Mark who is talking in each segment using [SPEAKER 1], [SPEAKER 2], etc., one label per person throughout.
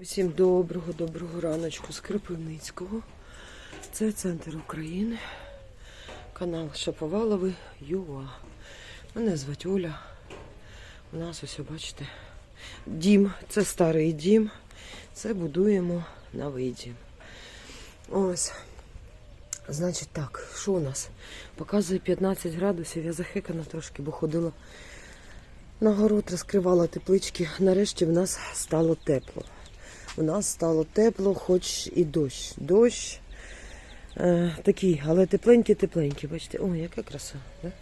[SPEAKER 1] Усім доброго, доброго раночку з Кропивницького. Це центр України, канал Шаповалови ЮА. Мене звати Оля. У нас ось, бачите, дім. Це старий дім. Це будуємо новий дім. Ось. Значить так, що у нас? Показує 15 градусів. Я захекана трошки, бо ходила на город, розкривала теплички. Нарешті в нас стало тепло. У нас стало тепло, хоч і дощ. Дощ е, такий, але тепленький-тепленький. Бачите, ой, яка краса. Да?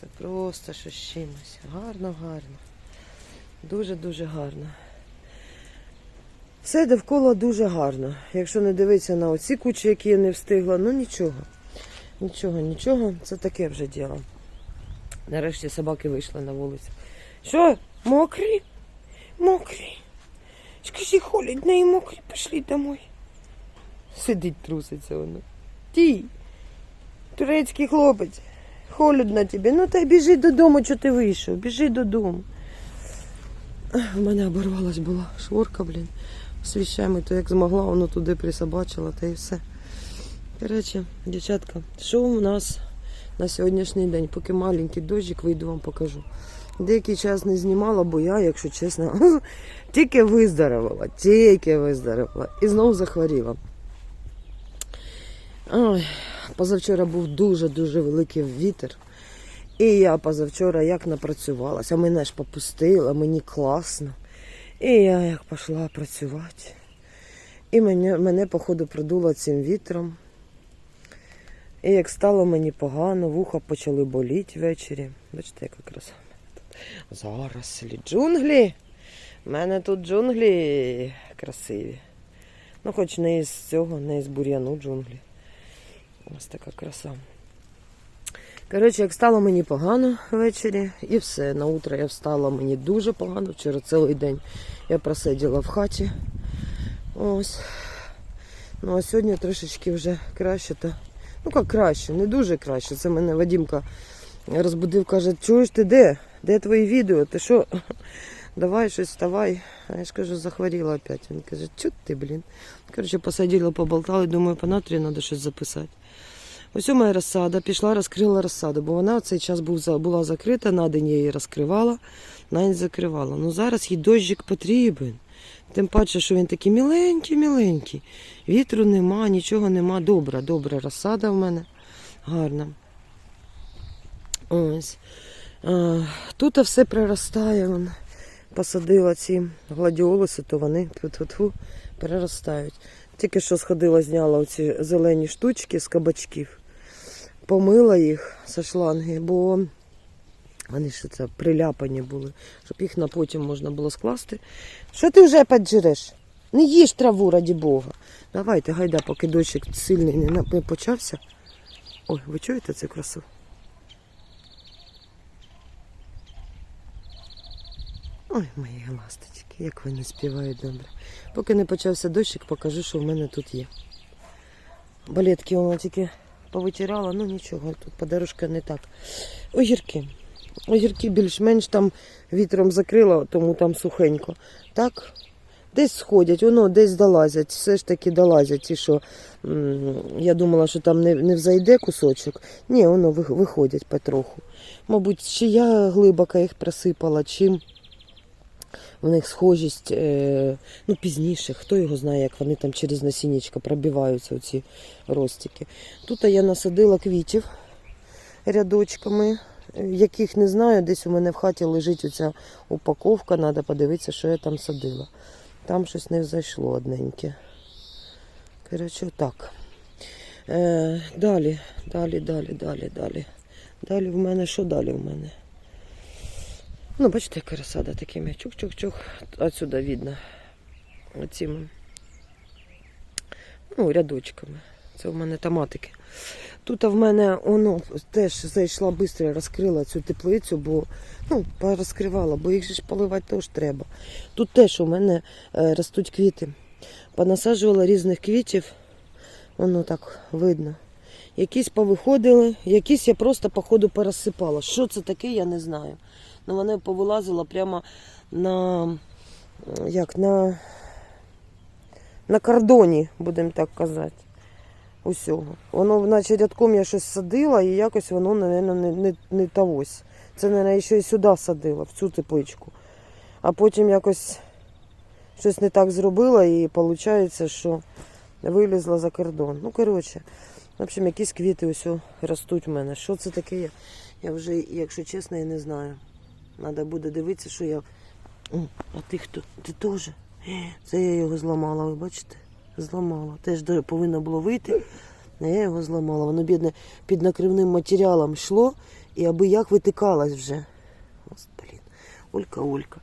[SPEAKER 1] Це просто щось чимось. Гарно, гарно. Дуже-дуже гарно. Все довкола дуже гарно. Якщо не дивитися на оці кучі, які я не встигла, ну нічого. Нічого, нічого, це таке вже діло. Нарешті собаки вийшли на вулицю. Що? Мокрі? Мокрі. Скажи, холодно і мокрі, пішли домой. Сидить, труситься воно. Ті, турецький хлопець, холодно тобі. Ну та й біжи додому, що ти вийшов, біжи додому. В мене оборвалась була шворка, блін. З віщами, то як змогла, воно туди присобачила, та і все. Коротше, дівчатка, що у нас на сьогоднішній день? Поки маленький дощик, вийду вам покажу. Деякий час не знімала, бо я, якщо чесно, тільки виздоровила, тільки виздоровила. І знову захворіла. Ой, позавчора був дуже-дуже великий вітер. І я позавчора як напрацювалася. Мене ж попустила, мені класно. І я як пішла працювати. І мене, мене походу, продуло цим вітром. І як стало мені погано, вуха почали боліти ввечері. Бачите, яка краса. Зарослі джунглі. У мене тут джунглі красиві. Ну, хоч не із цього, не із бур'яну джунглі. Ось така краса. Коротше, як стало мені погано ввечері, і все. На утро я встала мені дуже погано. Вчора цілий день я просиділа в хаті. Ось. Ну а сьогодні трошечки вже краще. Та... Ну як краще, не дуже краще. Це мене Вадімка розбудив, каже, чуєш ти де? Де твої відео? Ти що? Давай щось вставай. А я ж кажу, захворіла опять. Він каже, чу ти, блін. Коротше, посадила, поболтали, думаю, по натрі треба щось записати. Ось у моя розсада, пішла, розкрила розсаду, бо вона в цей час був, була закрита, на день я її розкривала, навіть закривала. Ну зараз їй дощик потрібен. Тим паче, що він такий міленький-міленький. Вітру нема, нічого нема. Добра, добра розсада в мене. Гарна. Ось. Тут все приростає. Вон. Посадила ці гладіолуси, то вони тьфу-тьфу-тьфу, переростають. Тільки що сходила, зняла оці зелені штучки з кабачків, помила їх зі шланги, бо вони ще це приляпані були, щоб їх на потім можна було скласти. Що ти вже поджереш? Не їж траву, раді Бога. Давайте, гайда, поки дощик сильний не почався. Ой, ви чуєте цю красу? Ой, мої ласточки, як вони співають добре. Поки не почався дощик, покажу, що в мене тут є. Балетки вона тільки повитирала, ну нічого, тут подорожка не так. Огірки. Огірки більш-менш там вітром закрила, тому там сухенько. Так, десь сходять, воно десь долазять, все ж таки долазять. Ті, що я думала, що там не, не взайде кусочок. Ні, воно виходять потроху. Мабуть, чи я глибоко їх просипала, чим в них схожість е, ну, пізніше, хто його знає, як вони там через насіннячка пробиваються, оці ростики. Тут я насадила квітів рядочками, е, яких не знаю, десь у мене в хаті лежить оця упаковка, треба подивитися, що я там садила. Там щось не взайшло одненьке. Коротше, так. Е, далі, далі, далі, далі, далі. Далі в мене, що далі в мене? Ну, бачите, яка розсада такими чук-чук-чук. Отсюда видно. Оціми ну, рядочками. Це в мене томатики. Тут в мене воно теж зайшла швидко, розкрила цю теплицю, бо ну, порозкривала, бо їх же ж поливати теж треба. Тут теж у мене е, ростуть квіти. Понасаджувала різних квітів, воно так видно. Якісь повиходили, якісь я просто, походу, пересипала. Що це таке, я не знаю. Ну, вона повилазила прямо на як на, на кордоні, будемо так казати. Усього. Воно, наче рядком я щось садила, і якось воно, напевно, не, не, не тавось. Це, мабуть, ще й сюди садила, в цю тепличку. А потім якось щось не так зробила, і виходить, що вилізла за кордон. Ну, коротше, в общем, якісь квіти ось ростуть в мене. Що це таке? Я вже, якщо чесно, я не знаю. Треба буде дивитися, що я. А ти хто? Ти теж? Е, Це я його зламала, ви бачите? Зламала. Теж повинно було вийти. А я його зламала. Воно, бідне, під накривним матеріалом йшло і аби як витикалось вже. Ось, блін. Олька, Олька.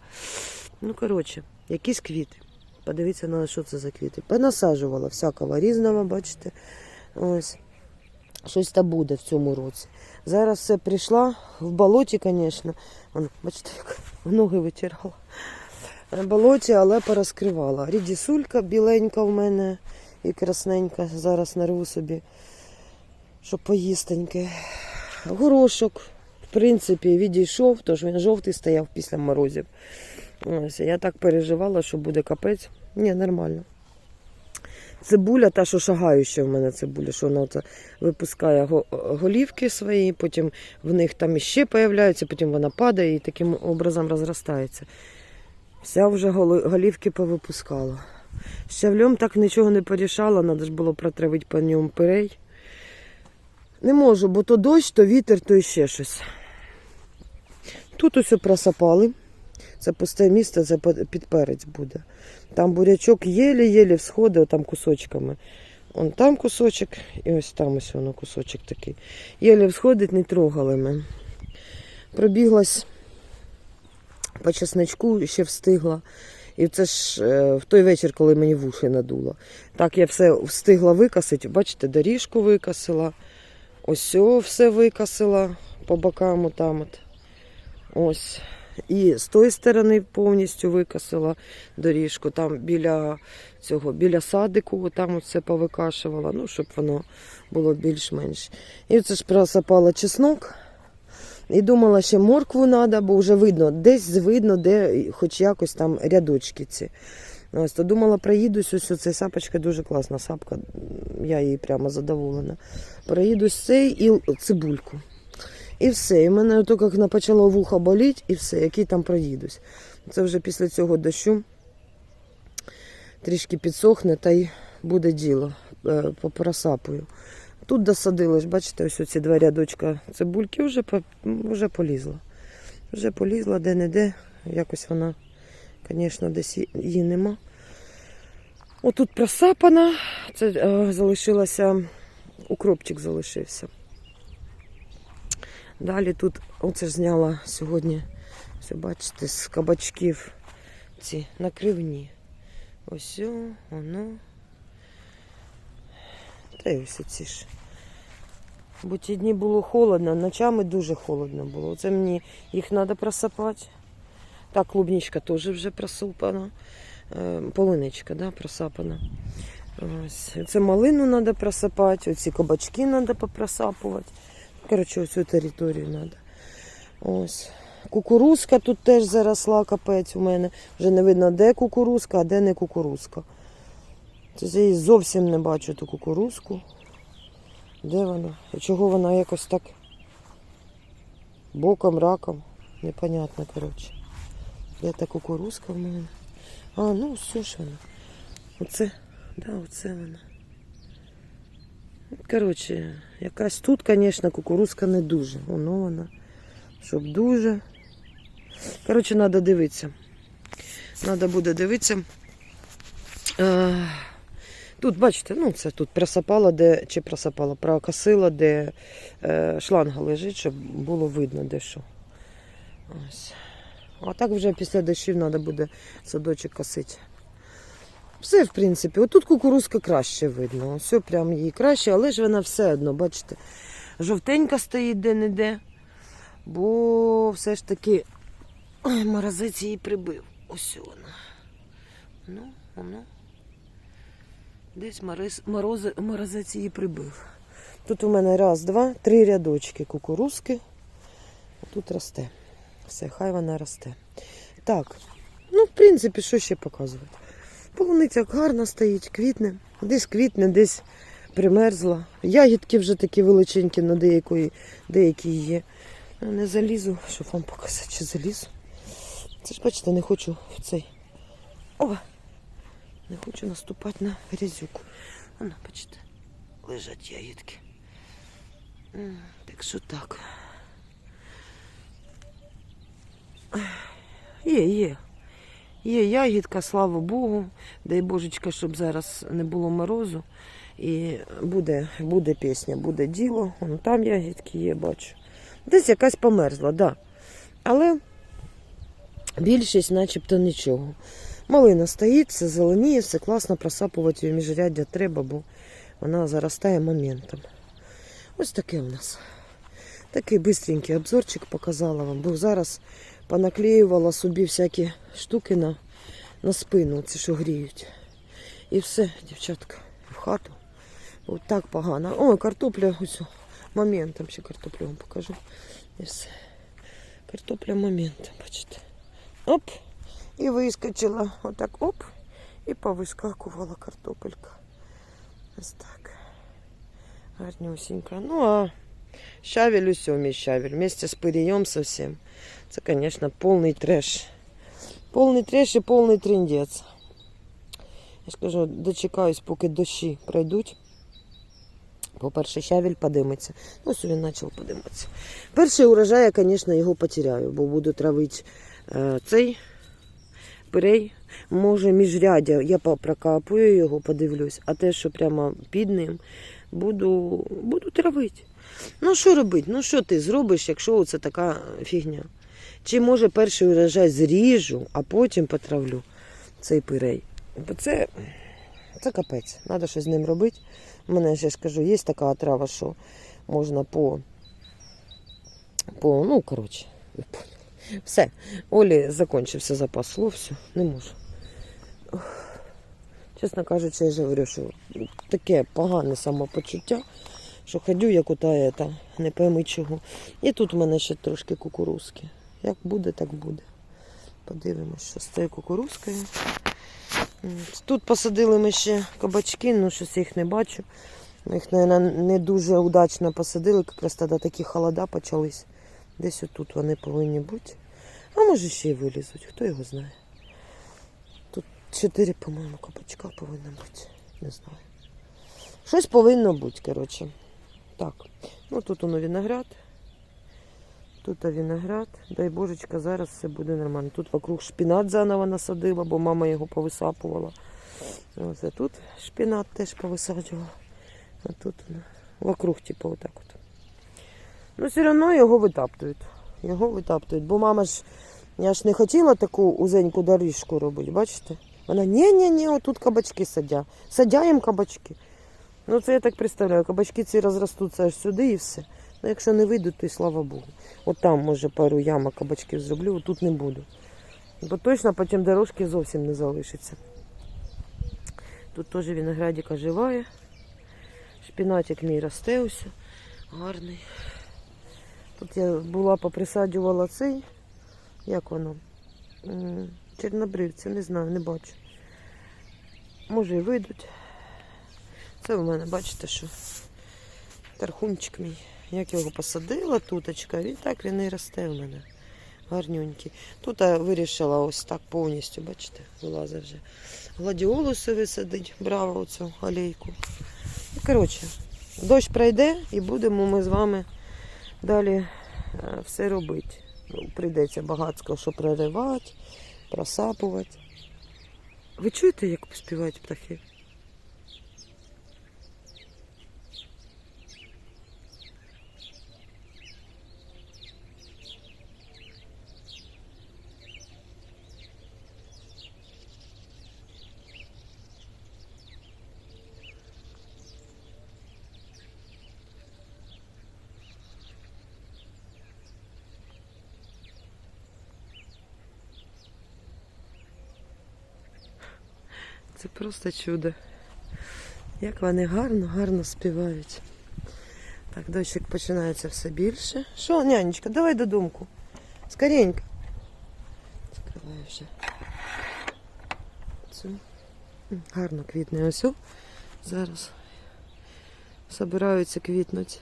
[SPEAKER 1] Ну, коротше, якісь квіти. Подивіться на що це за квіти. Понасаджувала всякого різного, бачите. Ось. Щось та буде в цьому році. Зараз все прийшла в болоті, звісно. Бачите, як ноги витирала. В болоті, але порозкривала. Рідісулька біленька в мене і красненька. Зараз нарву собі, щоб поїстеньке. Горошок, в принципі, відійшов, тож він жовтий стояв після морозів. Ось, я так переживала, що буде капець. Ні, нормально. Цибуля, та, що шагаюча в мене цибуля, що вона оце випускає голівки свої, потім в них там іще появляються, потім вона падає і таким образом розростається. Вся вже голівки повипускала. Щавлем так нічого не порішала, треба ж було протравити по ньому пирей. Не можу, бо то дощ, то вітер, то іще щось. Тут усе просапали. Це пусте місце, це під перець буде. Там бурячок єлі-єлі всходить, там кусочками. Он там кусочок, і ось там ось воно кусочок такий. Єлі всходить, не трогали ми. Пробіглась по чесночку, ще встигла. І це ж е, в той вечір, коли мені вуші надуло. Так я все встигла викасити. Бачите, доріжку викасила. Ось все викасила по бокам там от. Ось. І з тої сторони повністю викасила доріжку. Там біля цього, біля садику, там все повикашувала, ну, щоб воно було більш-менш. І це ж просапала чеснок. І думала, ще моркву треба, бо вже видно, десь видно, де хоч якось там рядочки ці. Ось, то думала, проїдусь, ось ця сапочка дуже класна сапка, я їй прямо задоволена. Проїдусь цей і цибульку. І все. І мене то як почало вухо боліти, і все, який там проїдусь. Це вже після цього дощу трішки підсохне та й буде діло. Е, Попросапую. Тут досадили, бачите, ось ці два рядочка цибульки вже, вже полізла. Вже полізла де-не-де. Якось вона, звісно, десь її нема. Отут просапана. Це е, залишилося, укропчик залишився. Далі тут, оце ж зняла сьогодні, все бачите, з кабачків ці накривні. Ось воно. Та й ось ці ж. Бо ті дні було холодно, ночами дуже холодно було. Це мені їх треба просапати. Так, клубничка теж вже просипана. Е, Полуничка, да, просапана. Ось. Це малину треба просапати, оці кабачки треба попросапувати. Коротше, ось територію треба. Ось. Кукурузка тут теж заросла капець у мене. Вже не видно, де кукурузка, а де не кукурузка. Це я зовсім не бачу ту кукурузку. Де вона? І чого вона якось так боком, раком? Непонятно, коротше. Де та кукурузка в мене? А, ну все ж вона. Оце, да, оце вона. Коротше, якась тут, звісно, кукурузка не дуже. Воно вона. Щоб дуже. Коротше, треба дивитися. Треба буде дивитися. Е, Тут, бачите, ну це тут просапала, де, чи просапала, прокосила, де е, шланга лежить, щоб було видно, де що. Ось. А так вже після дощів треба буде садочок косити. Все, в принципі, отут кукурузка краще видно. Все прям її краще, але ж вона все одно, бачите, жовтенька стоїть де-не-де. Бо все ж таки ой, морозець її прибив. Ось вона. Ну, воно. Десь мороз, морози, морозець її прибив. Тут у мене раз, два, три рядочки кукурузки. Тут росте. Все, хай вона росте. Так, Ну, в принципі, що ще показувати? Полуниця гарно стоїть, квітне. Десь квітне, десь примерзла. Ягідки вже такі величенькі на деякої, деякі є. Ну, Не залізу, щоб вам показати, чи залізу. Це ж бачите, не хочу в цей. О! Не хочу наступати на грязюку. Воно, бачите, лежать ягідки. Так що так. Є, є. Є ягідка, слава Богу. Дай Божечка, щоб зараз не було морозу. І буде, буде пісня, буде діло. Вон там ягідки є, бачу. Десь якась померзла. Да. Але більшість начебто нічого. Малина стоїть, все зеленіє, все класно просапувати її міжряддя треба, бо вона заростає моментом. Ось таке в нас. Такий бистренький обзорчик показала вам, бо зараз понаклеювала собі всякі штуки на, на спину, ці що гріють. І все, дівчатка, в хату. От так погано. Ой, картопля, ось моментом ще картоплю вам покажу. І все. Картопля моментом, бачите. Оп! І вискочила. Отак оп. І повискакувала картопелька. Ось так. Гарнюсінька. Ну а щавель мій щавель. Вместе з пирієм совсем. Це, звісно, повний треш. Повний треш і повний трендець. Я ж кажу, дочекаюсь, поки дощі пройдуть. По-перше, щавель подиметься. Ну, ось він почав подиматися. Перший урожай я, звісно, його потеряю, бо буду травити е, цей пирей. Може, міжрядя я попрокапую його, подивлюсь, а те, що прямо під ним, буду, буду травити. Ну, що робити? Ну, що ти зробиш, якщо це така фігня? Чи може перший урожай зріжу, а потім потравлю цей пирей? Бо це, це капець. Треба щось з ним робити. У мене ще ж кажу, є така отрава, що можна по. по ну, коротше. Все. Олі закінчився запас слов, все, не можу. Чесно кажучи, я ж говорю, що таке погане самопочуття, що ходю, як ота ета, не пойми чого. І тут в мене ще трошки кукурузки. Як буде, так буде. Подивимось, що з цією кукурузкою. Тут посадили ми ще кабачки, ну щось їх не бачу. Ми їх, мабуть, не дуже удачно посадили, якраз тоді такі холода почались. Десь отут вони повинні бути. А може ще й вилізуть, хто його знає. Тут чотири, по-моєму, кабачка повинно бути. Не знаю. Щось повинно бути, коротше. Так. Ну тут воно виноград. Тут виноград. Дай божечка, зараз все буде нормально. Тут вокруг шпінат заново насадила, бо мама його повисапувала. Ось а тут шпінат теж повисаджувала. А тут воно вокруг, типу, отак от. Ну, все одно його витаптують. Його витаптують. Бо мама ж, я ж не хотіла таку узеньку доріжку робити, бачите? Вона ні-ні-ні, отут кабачки садя. Садяємо кабачки. Ну, це я так представляю, кабачки ці розростуться аж сюди і все. Ну, якщо не вийдуть, то й слава Богу. От там, може, пару ямок кабачків зроблю, а тут не буду. Бо точно потім дорожки зовсім не залишиться. Тут теж виноградик оживає. Шпінатик мій росте ось. Гарний. Тут я була поприсаджувала цей. Як воно? Чорнобривці, не знаю, не бачу. Може і вийдуть. Це в мене, бачите, що тархунчик мій. Як його посадила, туточка, він так він і росте в мене. Гарнюнький. Тут я вирішила ось так повністю, бачите, вилазить вже. Гладіолуси висадить, браво оцю алейку. Ну, Коротше, дощ пройде і будемо ми з вами далі е, все робити. Ну, прийдеться багатсько, що проривати, просапувати. Ви чуєте, як співають птахи? Просто чудо. Як вони гарно, гарно співають. Так, дощик починається все більше. Що, нянечка, давай додумку. Скоренько. Закриваю вже. М, Гарно квітне. Ось. Зараз собираються квітнуть.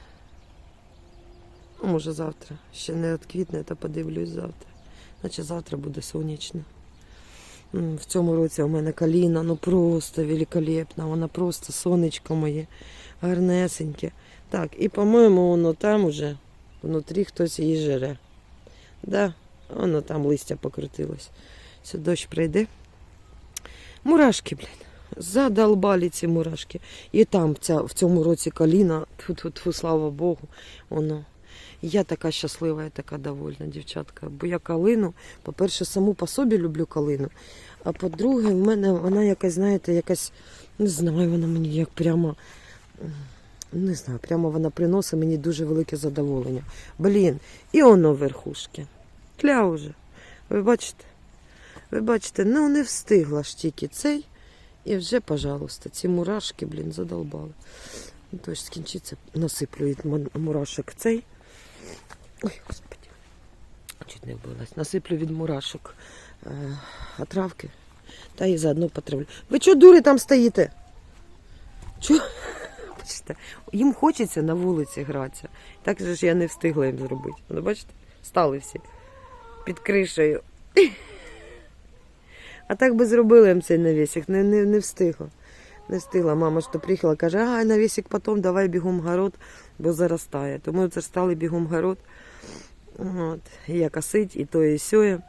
[SPEAKER 1] Ну, може завтра. Ще не відквітне, та подивлюсь завтра. Наче завтра буде сонячно. В цьому році у мене каліна, ну просто великолепна. Вона просто сонечко моє, гарнесеньке. Так, і по-моєму, воно там уже внутрі хтось її жере. Да, воно там листя покрутилось. Все, дощ прийде. Мурашки, блін. Задолбали ці мурашки. І там ця, в цьому році каліна, тьфу-тьфу-тьфу, слава Богу, воно. Я така щаслива і така довольна, дівчатка. Бо я калину, по-перше, саму по собі люблю калину. А по-друге, в мене вона якась, знаєте, якась, не знаю, вона мені як прямо. Не знаю, прямо вона приносить мені дуже велике задоволення. Блін, і воно верхушки. Тля уже. Ви бачите? Ви бачите, ну не встигла ж тільки цей. І вже, пожалуйста, ці мурашки, блін, задолбали. Ну, Тож скінчиться, насиплю від мурашок цей. Ой, господи. Чуть не вбилась. Насиплю від мурашок е, отравки. Та і заодно потравлю. Ви чого дури там стоїте? Чого? Бачите, їм хочеться на вулиці гратися. Так же ж я не встигла їм зробити. Ну, бачите, стали всі під кришею. А так би зробили їм цей навісик, не, не, не встигла. Не встигла. Мама ж то приїхала, каже, а навісик потім давай бігом город, бо заростає. Тому це стали бігом город. От. Я косить, і то, і сьоє.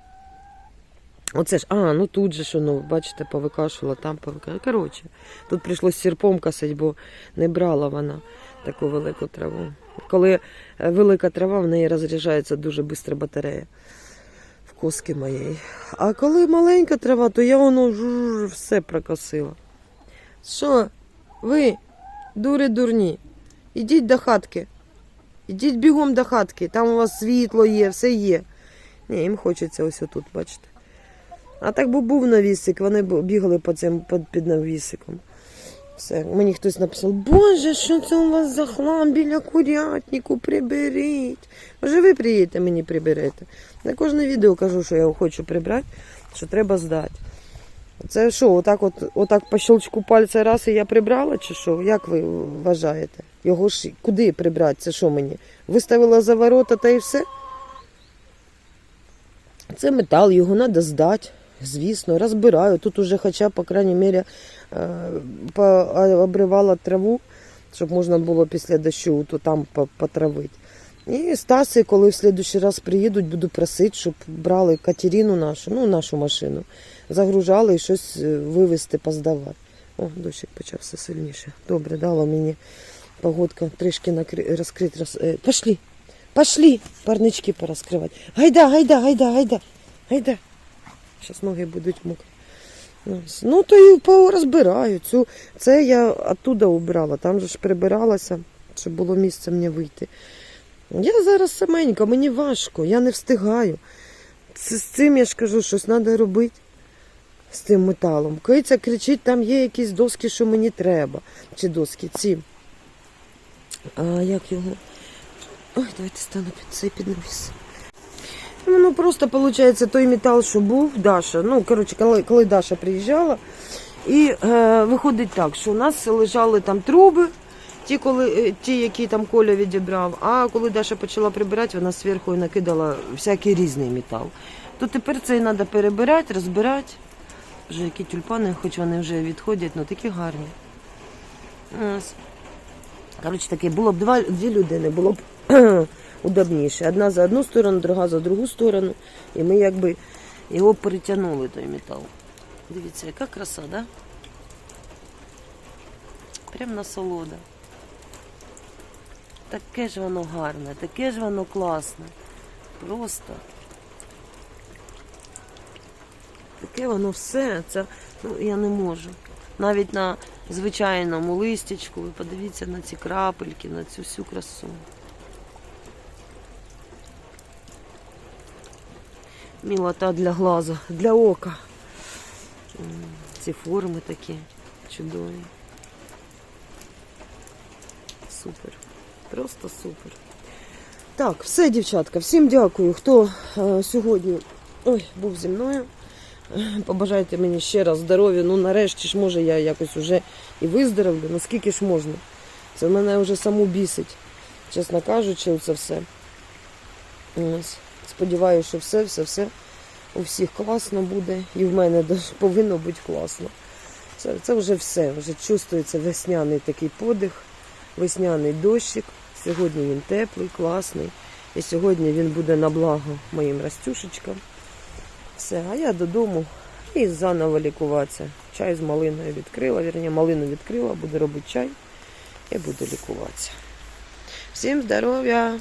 [SPEAKER 1] Оце ж, а, ну тут же що, ну, бачите, повикашувала, там повикашувала. Коротше, тут прийшлось сірпом косить, бо не брала вона таку велику траву. Коли е, велика трава, в неї розряджається дуже швидко батарея в коски моєї. А коли маленька трава, то я воно жуж, все прокосила. Що, ви, дури дурні, ідіть до хатки. Ідіть бігом до хатки, там у вас світло є, все є. Ні, їм хочеться ось отут, бачите. А так би був навісик, вони бігали по цим, під навісиком. Все. Мені хтось написав, Боже, що це у вас за хлам біля курятнику, приберіть. Може, ви приїдете мені приберете. На кожне відео кажу, що я хочу прибрати, що треба здати. Це що, отак, от, отак по щелчку пальця раз і я прибрала, чи що? Як ви вважаєте? Його ж куди прибрати? Це що мені? Виставила за ворота та і все? Це метал, його треба здати. Звісно, розбираю. Тут уже хоча, по крайній мірі, е, обривала траву, щоб можна було після дощу то там потравити. І Стаси, коли в следующий раз приїдуть, буду просити, щоб брали Катерину нашу, ну нашу машину, загружали і щось е, вивезти, поздавати. О, дощик почався сильніше. Добре, дала мені погодка трішки накри... розкрити. Роз... е, Пошли, пошли, парнички порозкривати. Гайда, гайда, гайда, гайда, гайда. Зараз ноги будуть мокрі. Ну, то і розбираю. Цю, це я оттуда убрала, там же ж прибиралася, щоб було місце мені вийти. Я зараз саменька, мені важко, я не встигаю. З, з цим я ж кажу, щось треба робити з цим металом. Киця кричить, там є якісь доски, що мені треба. Чи доски ці. А як його? Ой, давайте стану під цей піднавіс. Ну, просто виходить той метал, що був, Даша. Ну, коротше, коли, коли Даша приїжджала, і е, виходить так, що у нас лежали там труби, ті, коли, е, ті, які там Коля відібрав. А коли Даша почала прибирати, вона зверху накидала всякий різний метал. То тепер це треба перебирати, розбирати. Вже які тюльпани, хоч вони вже відходять, але такі гарні. Ось. Коротше таке, було б два, дві людини, було б удобніше. Одна за одну сторону, друга за другу сторону. І ми якби його перетягнули, той метал. Дивіться, яка краса, да? Прям насолода. Таке ж воно гарне, таке ж воно класне. Просто. Таке воно все. Це ну, я не можу. Навіть на звичайному листячку, ви подивіться на ці крапельки, на цю всю красу. Мілота для глазу, для ока. Ці форми такі чудові. Супер. Просто супер. Так, все, дівчатка, всім дякую, хто е, сьогодні ой, був зі мною. Побажайте мені ще раз здоров'я. Ну нарешті ж може я якось уже і виздоровлю. Ну скільки ж можна? Це мене вже саму бісить, чесно кажучи, це все. Сподіваюся, що все, все, все у всіх класно буде. І в мене повинно бути класно. Це, це вже все. Вже чувствується весняний такий подих, весняний дощик. Сьогодні він теплий, класний. І сьогодні він буде на благо моїм растюшечкам. Все, а я додому і заново лікуватися. Чай з малиною відкрила, вірні, малину відкрила, буду робити чай і буду лікуватися. Всім здоров'я!